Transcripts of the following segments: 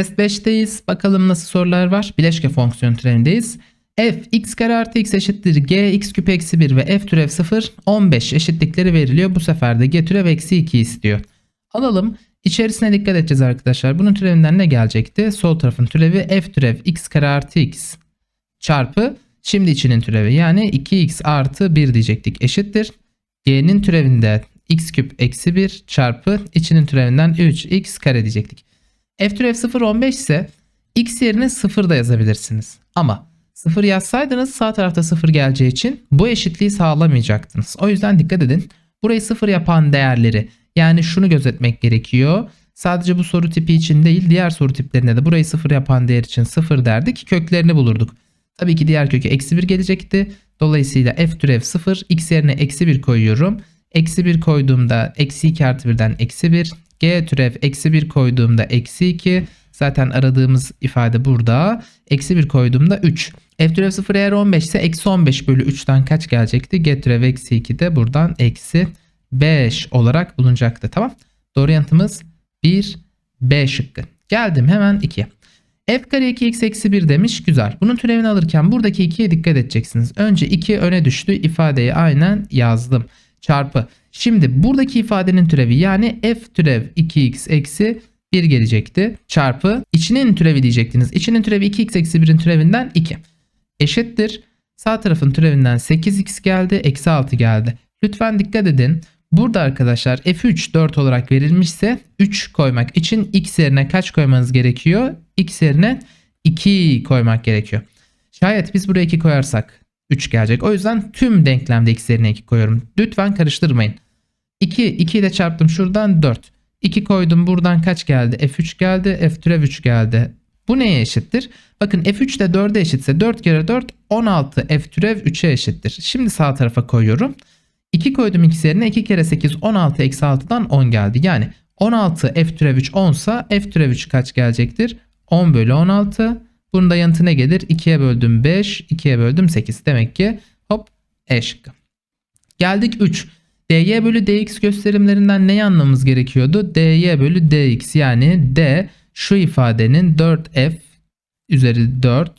Test 5'teyiz. Bakalım nasıl sorular var. Bileşke fonksiyon türevindeyiz. f x kare artı x eşittir g x küp eksi 1 ve f türev 0 15 eşitlikleri veriliyor. Bu sefer de g türev eksi 2 istiyor. Alalım. İçerisine dikkat edeceğiz arkadaşlar. Bunun türevinden ne gelecekti? Sol tarafın türevi f türev x kare artı x çarpı şimdi içinin türevi yani 2x artı 1 diyecektik eşittir. g'nin türevinde x küp eksi 1 çarpı içinin türevinden 3x kare diyecektik. F türev 0 15 ise x yerine 0 da yazabilirsiniz. Ama 0 yazsaydınız sağ tarafta 0 geleceği için bu eşitliği sağlamayacaktınız. O yüzden dikkat edin. Burayı 0 yapan değerleri yani şunu gözetmek gerekiyor. Sadece bu soru tipi için değil diğer soru tiplerinde de burayı 0 yapan değer için 0 derdik. Köklerini bulurduk. Tabii ki diğer kökü eksi 1 gelecekti. Dolayısıyla f türev 0 x yerine eksi 1 koyuyorum. Eksi 1 koyduğumda eksi 2 artı 1'den eksi 1. G türev eksi 1 koyduğumda eksi 2. Zaten aradığımız ifade burada. Eksi 1 koyduğumda 3. F türev 0 eğer 15 ise eksi 15 bölü 3'ten kaç gelecekti? G türev eksi 2 de buradan eksi 5 olarak bulunacaktı. Tamam. Doğru yanıtımız 1 B şıkkı. Geldim hemen 2'ye. F kare 2x eksi 1 demiş. Güzel. Bunun türevini alırken buradaki 2'ye dikkat edeceksiniz. Önce 2 öne düştü. ifadeyi aynen yazdım. Çarpı. Şimdi buradaki ifadenin türevi yani f türev 2x eksi 1 gelecekti. Çarpı içinin türevi diyecektiniz. İçinin türevi 2x eksi 1'in türevinden 2. Eşittir. Sağ tarafın türevinden 8x geldi. Eksi 6 geldi. Lütfen dikkat edin. Burada arkadaşlar f3 4 olarak verilmişse 3 koymak için x yerine kaç koymanız gerekiyor? x yerine 2 koymak gerekiyor. Şayet biz buraya 2 koyarsak 3 gelecek. O yüzden tüm denklemde x yerine 2 koyuyorum. Lütfen karıştırmayın. 2, 2 ile çarptım şuradan 4. 2 koydum buradan kaç geldi? F3 geldi. F türev 3 geldi. Bu neye eşittir? Bakın F3 de 4'e eşitse 4 kere 4 16 F türev 3'e eşittir. Şimdi sağ tarafa koyuyorum. 2 koydum x yerine 2 kere 8 16 eksi 6'dan 10 geldi. Yani 16 f türev 3 10 sa f türev 3 kaç gelecektir? 10 bölü 16. Bunun da yanıtı ne gelir? 2'ye böldüm 5, 2'ye böldüm 8. Demek ki hop E şıkkı. Geldik 3. dy bölü dx gösterimlerinden neyi anlamamız gerekiyordu? dy bölü dx yani d şu ifadenin 4f üzeri 4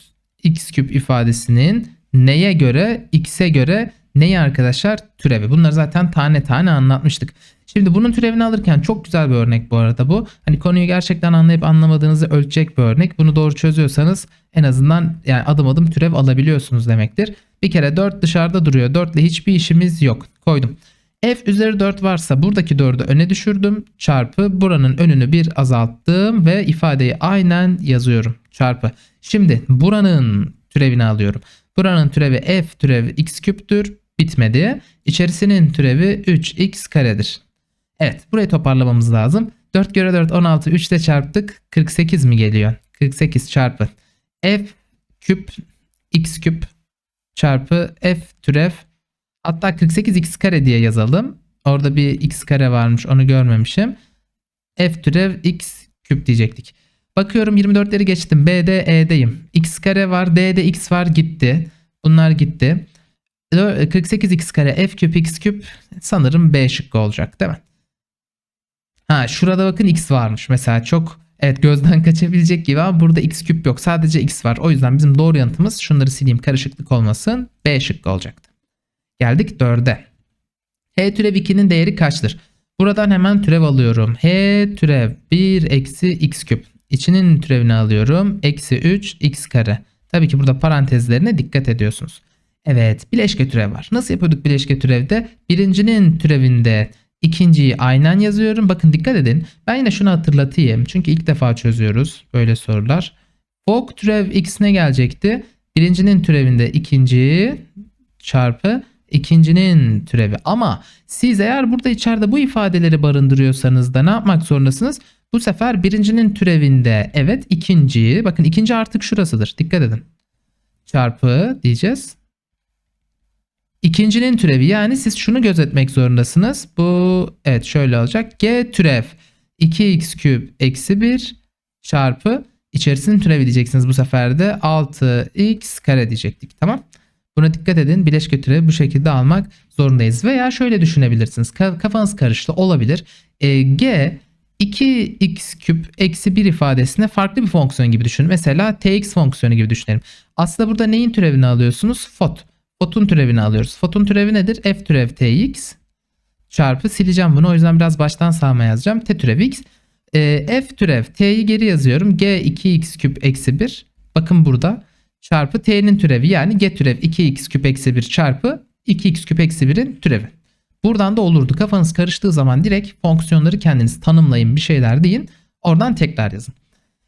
x küp ifadesinin neye göre x'e göre neyi arkadaşlar? Türevi. Bunları zaten tane tane anlatmıştık. Şimdi bunun türevini alırken çok güzel bir örnek bu arada bu. Hani konuyu gerçekten anlayıp anlamadığınızı ölçecek bir örnek. Bunu doğru çözüyorsanız en azından yani adım adım türev alabiliyorsunuz demektir. Bir kere 4 dışarıda duruyor. 4 ile hiçbir işimiz yok. Koydum. F üzeri 4 varsa buradaki 4'ü öne düşürdüm. Çarpı buranın önünü bir azalttım ve ifadeyi aynen yazıyorum. Çarpı. Şimdi buranın türevini alıyorum. Buranın türevi f türevi x küptür. Bitmedi. İçerisinin türevi 3x karedir. Evet burayı toparlamamız lazım. 4 göre 4 16 3 ile çarptık. 48 mi geliyor? 48 çarpı f küp x küp çarpı f türev hatta 48 x kare diye yazalım. Orada bir x kare varmış onu görmemişim. f türev x küp diyecektik. Bakıyorum 24'leri geçtim. B'de E'deyim. X kare var. D'de X var gitti. Bunlar gitti. 48 X kare F küp X küp sanırım B şıkkı olacak değil mi? Ha şurada bakın X varmış mesela çok evet gözden kaçabilecek gibi ama burada X küp yok. Sadece X var. O yüzden bizim doğru yanıtımız şunları sileyim karışıklık olmasın. B şıkkı olacaktı. Geldik 4'e. H türev 2'nin değeri kaçtır? Buradan hemen türev alıyorum. H türev 1 eksi x küp. İçinin türevini alıyorum. Eksi 3 x kare. Tabii ki burada parantezlerine dikkat ediyorsunuz. Evet bileşke türev var. Nasıl yapıyorduk bileşke türevde? Birincinin türevinde ikinciyi aynen yazıyorum. Bakın dikkat edin. Ben yine şunu hatırlatayım. Çünkü ilk defa çözüyoruz böyle sorular. Fok türev x ne gelecekti? Birincinin türevinde ikinci çarpı ikincinin türevi. Ama siz eğer burada içeride bu ifadeleri barındırıyorsanız da ne yapmak zorundasınız? Bu sefer birincinin türevinde evet ikinciyi bakın ikinci artık şurasıdır. Dikkat edin. Çarpı diyeceğiz. İkincinin türevi yani siz şunu gözetmek zorundasınız. Bu evet şöyle olacak. G türev 2x küp eksi 1 çarpı içerisinin türevi diyeceksiniz bu sefer de 6x kare diyecektik. Tamam. Buna dikkat edin. Bileşke türevi bu şekilde almak zorundayız. Veya şöyle düşünebilirsiniz. Kafanız karıştı olabilir. E, G 2x küp eksi 1 ifadesine farklı bir fonksiyon gibi düşünün. Mesela tx fonksiyonu gibi düşünelim. Aslında burada neyin türevini alıyorsunuz? Fot. Fotun türevini alıyoruz. Fotun türevi nedir? f türev tx çarpı sileceğim bunu. O yüzden biraz baştan sağma yazacağım. T türev x. E, f türev t'yi geri yazıyorum. g 2x küp eksi 1. Bakın burada çarpı t'nin türevi yani g türev 2x küp eksi 1 çarpı 2x küp eksi 1'in türevi. Buradan da olurdu. Kafanız karıştığı zaman direkt fonksiyonları kendiniz tanımlayın bir şeyler deyin. Oradan tekrar yazın.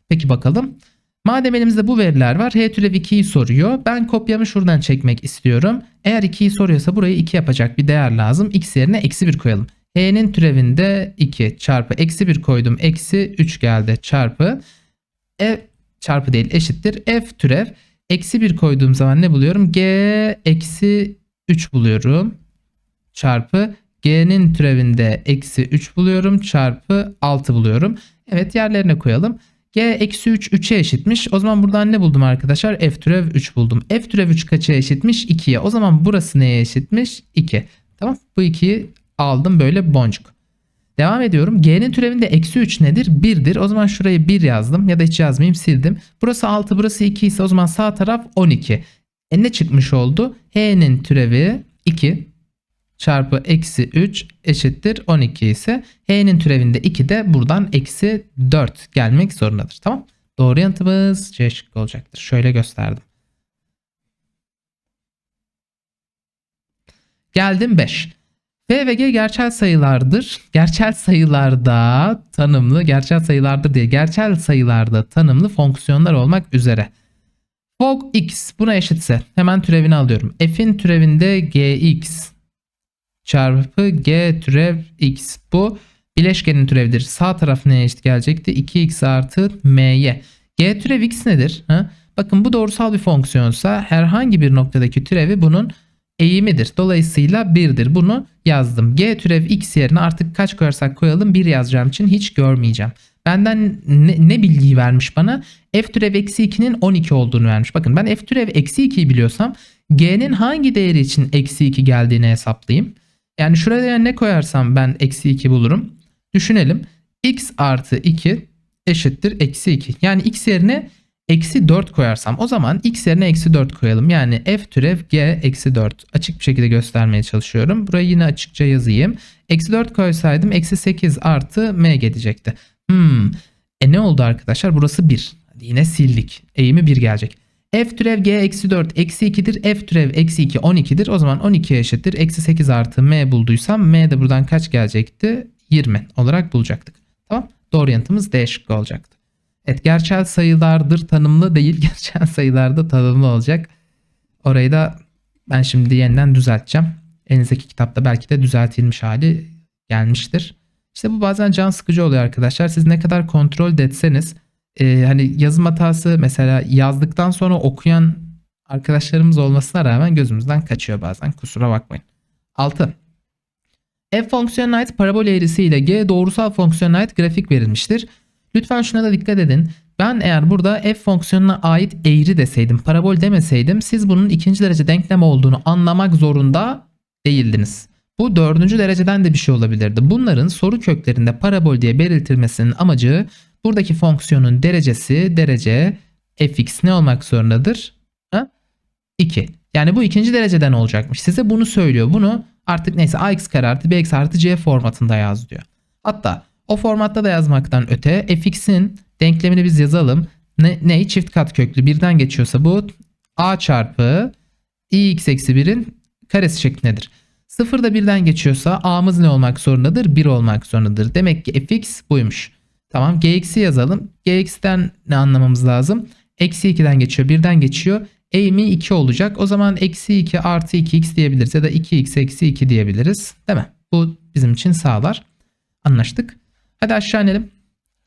Peki bakalım. Madem elimizde bu veriler var. H türev 2'yi soruyor. Ben kopyamı şuradan çekmek istiyorum. Eğer 2'yi soruyorsa burayı 2 yapacak bir değer lazım. X yerine eksi 1 koyalım. H'nin türevinde 2 çarpı eksi 1 koydum. Eksi 3 geldi çarpı. E çarpı değil eşittir. F türev. Eksi 1 koyduğum zaman ne buluyorum? G eksi 3 buluyorum. Çarpı G'nin türevinde eksi 3 buluyorum. Çarpı 6 buluyorum. Evet yerlerine koyalım. G eksi 3 3'e eşitmiş. O zaman buradan ne buldum arkadaşlar? F türev 3 buldum. F türev 3 kaça eşitmiş? 2'ye. O zaman burası neye eşitmiş? 2. Tamam. Bu 2'yi aldım böyle boncuk. Devam ediyorum. G'nin türevinde eksi 3 nedir? 1'dir. O zaman şurayı 1 yazdım. Ya da hiç yazmayayım sildim. Burası 6 burası 2 ise o zaman sağ taraf 12. E ne çıkmış oldu? H'nin türevi 2 çarpı eksi 3 eşittir 12 ise h'nin türevinde 2 de buradan eksi 4 gelmek zorundadır. Tamam. Doğru yanıtımız C şıkkı olacaktır. Şöyle gösterdim. Geldim 5. F ve G gerçel sayılardır. Gerçel sayılarda tanımlı, gerçel sayılardır diye gerçel sayılarda tanımlı fonksiyonlar olmak üzere. Fog x buna eşitse hemen türevini alıyorum. F'in türevinde gx çarpı g türev x. Bu bileşkenin türevidir. Sağ taraf neye eşit gelecekti? 2x artı m'ye. g türev x nedir? Ha? Bakın bu doğrusal bir fonksiyonsa herhangi bir noktadaki türevi bunun eğimidir. Dolayısıyla 1'dir. Bunu yazdım. G türev x yerine artık kaç koyarsak koyalım 1 yazacağım için hiç görmeyeceğim. Benden ne, ne bilgiyi vermiş bana? F türev eksi 2'nin 12 olduğunu vermiş. Bakın ben F türev eksi 2'yi biliyorsam G'nin hangi değeri için eksi 2 geldiğini hesaplayayım. Yani şuraya ne koyarsam ben eksi 2 bulurum. Düşünelim. x artı 2 eşittir eksi 2. Yani x yerine eksi 4 koyarsam o zaman x yerine eksi 4 koyalım. Yani f türev g eksi 4. Açık bir şekilde göstermeye çalışıyorum. Burayı yine açıkça yazayım. Eksi 4 koysaydım eksi 8 artı m gelecekti. Hmm. E ne oldu arkadaşlar? Burası 1. Yine sildik. Eğimi 1 gelecek f türev g eksi 4 eksi 2'dir. f türev eksi 2 12'dir. O zaman 12 eşittir. Eksi 8 artı m bulduysam m de buradan kaç gelecekti? 20 olarak bulacaktık. Tamam. Doğru yanıtımız D şıkkı olacaktı. Evet gerçel sayılardır tanımlı değil. Gerçel sayılarda tanımlı olacak. Orayı da ben şimdi yeniden düzelteceğim. Elinizdeki kitapta belki de düzeltilmiş hali gelmiştir. İşte bu bazen can sıkıcı oluyor arkadaşlar. Siz ne kadar kontrol etseniz e, hani yazım hatası mesela yazdıktan sonra okuyan arkadaşlarımız olmasına rağmen gözümüzden kaçıyor bazen. Kusura bakmayın. 6. F fonksiyonuna ait parabol eğrisi ile G doğrusal fonksiyonuna ait grafik verilmiştir. Lütfen şuna da dikkat edin. Ben eğer burada f fonksiyonuna ait eğri deseydim, parabol demeseydim siz bunun ikinci derece denklem olduğunu anlamak zorunda değildiniz. Bu dördüncü dereceden de bir şey olabilirdi. Bunların soru köklerinde parabol diye belirtilmesinin amacı Buradaki fonksiyonun derecesi derece fx ne olmak zorundadır? Ha? 2. Yani bu ikinci dereceden olacakmış. Size bunu söylüyor. Bunu artık neyse ax kare artı bx artı c formatında yaz diyor. Hatta o formatta da yazmaktan öte fx'in denklemini biz yazalım. Ne, ne? Çift kat köklü birden geçiyorsa bu a çarpı ix eksi 1'in karesi şeklindedir. Sıfır da birden geçiyorsa a'mız ne olmak zorundadır? 1 olmak zorundadır. Demek ki fx buymuş. Tamam gx'i yazalım. gx'ten ne anlamamız lazım? Eksi 2'den geçiyor. 1'den geçiyor. Eğimi 2 olacak. O zaman eksi 2 artı 2x diyebiliriz. Ya da 2x eksi 2 diyebiliriz. Değil mi? Bu bizim için sağlar. Anlaştık. Hadi aşağı inelim.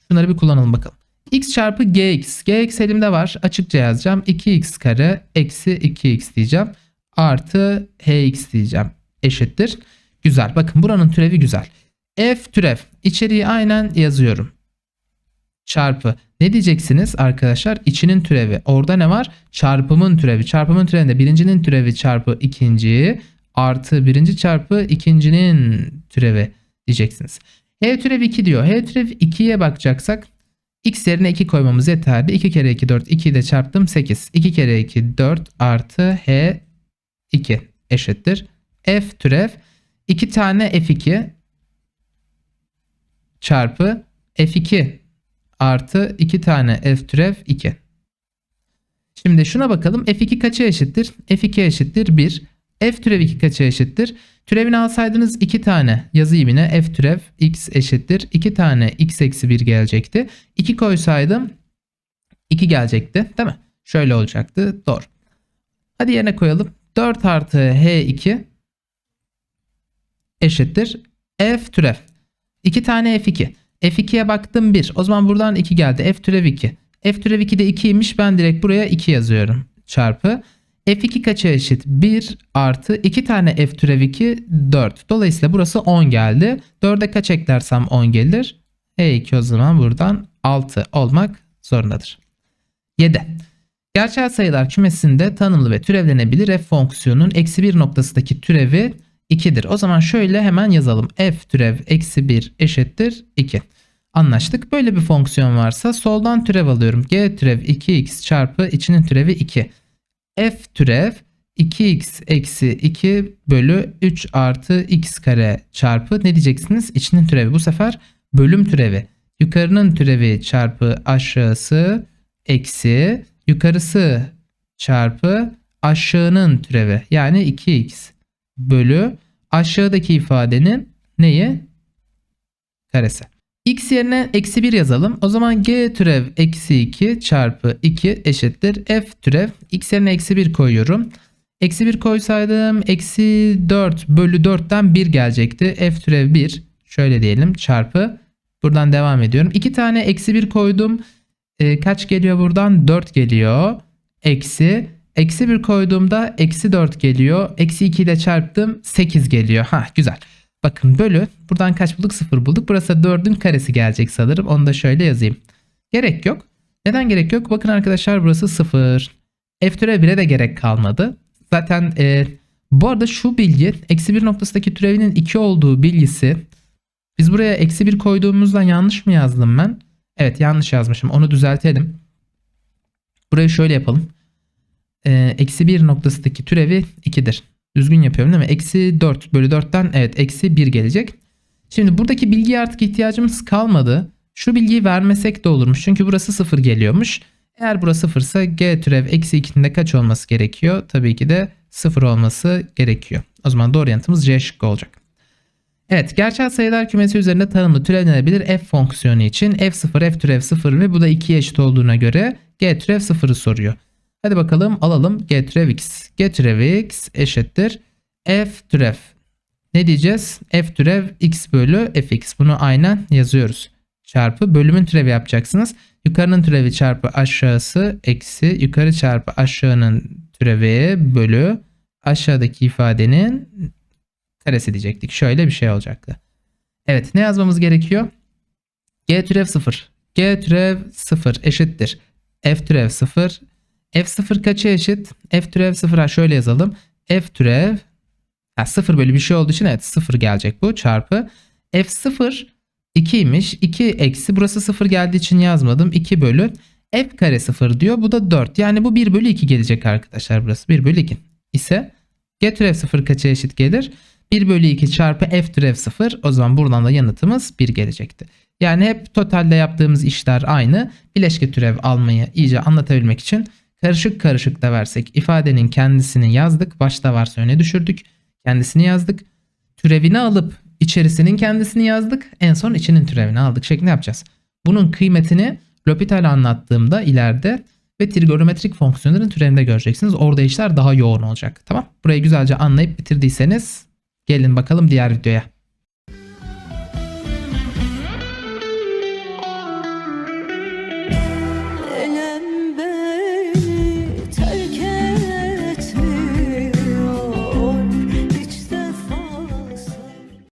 Şunları bir kullanalım bakalım. x çarpı gx. gx elimde var. Açıkça yazacağım. 2x kare eksi 2x diyeceğim. Artı hx diyeceğim. Eşittir. Güzel. Bakın buranın türevi güzel. f türev. İçeriği aynen yazıyorum çarpı. Ne diyeceksiniz arkadaşlar? İçinin türevi. Orada ne var? Çarpımın türevi. Çarpımın türevinde birincinin türevi çarpı ikinci artı birinci çarpı ikincinin türevi diyeceksiniz. h türev 2 diyor. h türev 2'ye bakacaksak x yerine 2 koymamız yeterli. 2 kere 2 4 2'yi de çarptım 8. 2 kere 2 4 artı h 2 eşittir. f türev 2 tane f2 çarpı f2 artı 2 tane f türev 2. Şimdi şuna bakalım. f2 kaça eşittir? f2 eşittir 1. f türev 2 kaça eşittir? Türevini alsaydınız 2 tane yazayım yine f türev x eşittir. 2 tane x eksi 1 gelecekti. 2 koysaydım 2 gelecekti değil mi? Şöyle olacaktı. Doğru. Hadi yerine koyalım. 4 artı h2 eşittir. f türev. 2 tane f2. F2'ye baktım 1. O zaman buradan 2 geldi. f türev 2. f türev 2 de 2'ymiş. Ben direkt buraya 2 yazıyorum. Çarpı. f2 kaça eşit? 1 artı 2 tane f türev 2 4. Dolayısıyla burası 10 geldi. 4'e kaç eklersem 10 gelir. e2 o zaman buradan 6 olmak zorundadır. 7. Gerçel sayılar kümesinde tanımlı ve türevlenebilir f fonksiyonun eksi 1 noktasındaki türevi 2'dir. O zaman şöyle hemen yazalım. f türev eksi 1 eşittir 2. Anlaştık. Böyle bir fonksiyon varsa soldan türev alıyorum. g türev 2x çarpı içinin türevi 2. f türev 2x eksi 2 bölü 3 artı x kare çarpı ne diyeceksiniz? İçinin türevi bu sefer bölüm türevi. Yukarının türevi çarpı aşağısı eksi yukarısı çarpı aşağının türevi yani 2x bölü aşağıdaki ifadenin neyi? Karesi. x yerine eksi 1 yazalım. O zaman g türev eksi 2 çarpı 2 eşittir f türev. x yerine eksi 1 koyuyorum. Eksi 1 koysaydım eksi 4 bölü 4'ten 1 gelecekti. f türev 1 şöyle diyelim çarpı. Buradan devam ediyorum. 2 tane eksi 1 koydum. E, kaç geliyor buradan? 4 geliyor. Eksi Eksi 1 koyduğumda eksi 4 geliyor. Eksi 2 ile çarptım 8 geliyor. Ha güzel. Bakın bölü. Buradan kaç bulduk? 0 bulduk. Burası 4'ün karesi gelecek sanırım. Onu da şöyle yazayım. Gerek yok. Neden gerek yok? Bakın arkadaşlar burası 0. F türev 1'e de gerek kalmadı. Zaten e, bu arada şu bilgi eksi 1 noktasındaki türevinin 2 olduğu bilgisi biz buraya eksi 1 koyduğumuzda yanlış mı yazdım ben? Evet yanlış yazmışım. Onu düzeltelim. Burayı şöyle yapalım eksi 1 noktasındaki türevi 2'dir. Düzgün yapıyorum değil mi? Eksi 4 bölü 4'ten evet eksi 1 gelecek. Şimdi buradaki bilgiye artık ihtiyacımız kalmadı. Şu bilgiyi vermesek de olurmuş. Çünkü burası 0 geliyormuş. Eğer burası 0 ise g türev eksi 2'nin de kaç olması gerekiyor? Tabii ki de 0 olması gerekiyor. O zaman doğru yanıtımız C şıkkı olacak. Evet gerçel sayılar kümesi üzerinde tanımlı türevlenebilir f fonksiyonu için f0 f türev 0 ve bu da 2'ye eşit olduğuna göre g türev 0'ı soruyor. Hadi bakalım alalım g türev x. g türev x eşittir f türev. Ne diyeceğiz? f türev x bölü fx. Bunu aynen yazıyoruz. Çarpı bölümün türevi yapacaksınız. Yukarının türevi çarpı aşağısı eksi yukarı çarpı aşağının türevi bölü aşağıdaki ifadenin karesi diyecektik. Şöyle bir şey olacaktı. Evet ne yazmamız gerekiyor? g türev 0. g türev 0 eşittir. f türev 0 F0 kaça eşit? F türev 0'a şöyle yazalım. F türev ha, 0 bölü bir şey olduğu için evet 0 gelecek bu çarpı. F0 2'ymiş. 2 eksi burası 0 geldiği için yazmadım. 2 bölü f kare 0 diyor. Bu da 4. Yani bu 1 bölü 2 gelecek arkadaşlar burası. 1 bölü 2 ise g türev 0 kaça eşit gelir? 1 bölü 2 çarpı f türev 0 o zaman buradan da yanıtımız 1 gelecekti. Yani hep totalde yaptığımız işler aynı. Bileşke türev almayı iyice anlatabilmek için Karışık karışık da versek ifadenin kendisini yazdık. Başta varsa öne düşürdük. Kendisini yazdık. Türevini alıp içerisinin kendisini yazdık. En son içinin türevini aldık şeklinde yapacağız. Bunun kıymetini L'Hopital anlattığımda ileride ve trigonometrik fonksiyonların türevinde göreceksiniz. Orada işler daha yoğun olacak. Tamam. Burayı güzelce anlayıp bitirdiyseniz gelin bakalım diğer videoya.